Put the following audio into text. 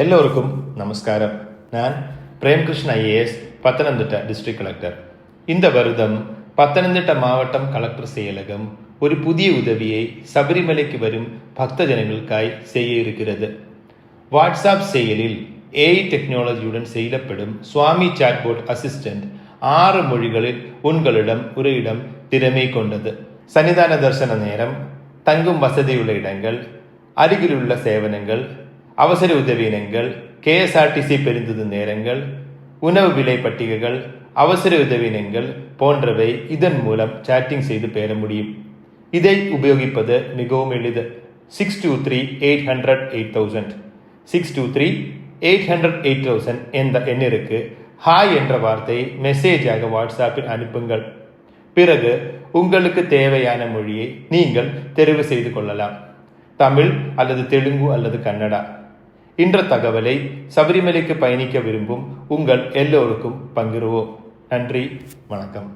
எல்லோருக்கும் நமஸ்காரம். நான் Premkrishna IAS Pathanamthitta district collector இந்த வருடம் பத்தனந்திட்ட மாவட்டம் கலெக்டர் செயலகம் ஒரு புதிய உதவியை சபரிமலைக்கு வரும் பக்த ஜனங்களுக்காய் செய்ய இருக்கிறது. வாட்ஸ்அப் செயலில் ஏஐ டெக்னாலஜியுடன் செயலப்படும் சுவாமி சாட்போர்ட் அசிஸ்டன்ட் ஆறு மொழிகளில் உங்களிடம் ஒரு இடம் திறமை கொண்டது. சன்னிதான தரிசன நேரம் தங்கும் வசதியுள்ள இடங்கள் அருகிலுள்ள சேவனங்கள் அவசர உதவியினங்கள் கேஎஸ்ஆர்டிசி பெருந்தது நேரங்கள் உணவு விலை பட்டிகைகள் அவசர உதவியினங்கள் போன்றவை இதன் மூலம் சாட்டிங் செய்து பெற முடியும். இதை உபயோகிப்பது மிகவும் எளிது. Six two three eight hundred eight thousand six two three eight hundred eight thousand என்ற எண்ணிற்கு ஹாய் என்ற வார்த்தையை மெசேஜாக வாட்ஸ்அப்பில் அனுப்புங்கள். பிறகு உங்களுக்கு தேவையான மொழியை நீங்கள் தெரிவு செய்து கொள்ளலாம். தமிழ் அல்லது தெலுங்கு அல்லது கன்னடா. இன்ற தகவலை சபரிமலைக்கு பயணிக்க விரும்பும் உங்கள் எல்லோருக்கும் பங்கிடுவோம் நன்றி வணக்கம்.